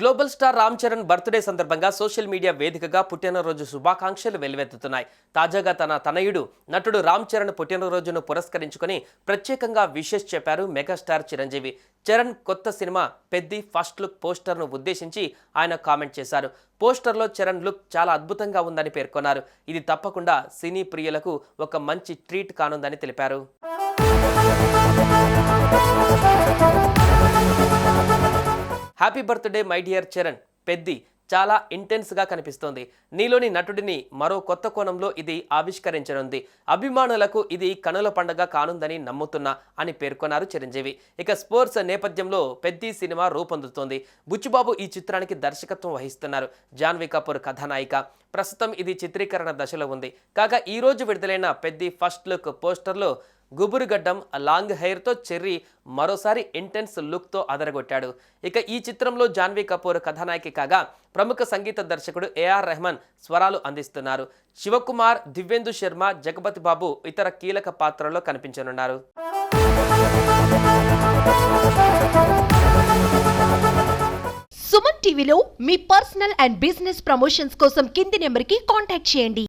Global star Ram Charan birthday సందర్భంగా social media వేదికగా పుట్టినరోజు శుభాకాంక్షలు వెల్లువెత్తుతున్నాయి తాజాగా తన తనయుడు నటుడు రామ్ చరణ్ పుట్టినరోజును పురస్కరించుకొని ప్రత్యేకంగా విషెస్ చెప్పారు మెగాస్టార్ చిరంజీవి. చరణ్ కొత్త సినిమా పెద్ది ఫస్ట్ లుక్ పోస్టర్ను ఉద్దేశించి ఆయన కామెంట్ చేశారు. పోస్టర్లో చరణ్ లుక్ చాలా అద్భుతంగా ఉందని పేర్కొన్నారు. ఇది తప్పకుండా సినీ ప్రియులకు ఒక మంచి ట్రీట్ కానుందని తెలిపారు. Happy birthday my dear Charan Peddi చాలా ఇంటెన్స్గా కనిపిస్తోంది. నీలోని నటుడిని మరో కొత్త కోణంలో ఇది ఆవిష్కరించనుంది. అభిమానులకు ఇది కనుల పండగ కానుందని నమ్ముతున్నా అని పేర్కొన్నారు చిరంజీవి. ఇక స్పోర్ట్స్ నేపథ్యంలో పెద్ది సినిమా రూపొందుతోంది. బుచ్చిబాబు ఈ చిత్రానికి దర్శకత్వం వహిస్తున్నారు. జాన్వీ కపూర్ కథానాయిక. ప్రస్తుతం ఇది చిత్రీకరణ దశలో ఉంది. కాగా ఈ రోజు విడుదలైన పెద్ది ఫస్ట్ లుక్ పోస్టర్లో గుబురుగడ్డం లాంగ్ హెయిర్తో చెర్రీ మరోసారి ఇంటెన్స్ లుక్తో అదరగొట్టాడు. ఇక ఈ చిత్రంలో జాన్వీ కపూర్ కథానాయకి కాగా ప్రముఖ సంగీత దర్శకుడు ఏఆర్ రెహమాన్ స్వరాలు అందిస్తున్నారు. శివకుమార్ దివ్యేందు శర్మ జగపతి బాబు ఇతర కీలక పాత్రల్లో కనిపించనున్నారు. సుమన్ టీవీలో మీ పర్సనల్ అండ్ బిజినెస్ ప్రమోషన్స్ కోసం కింది నెంబర్కి కాంటాక్ట్ చేయండి.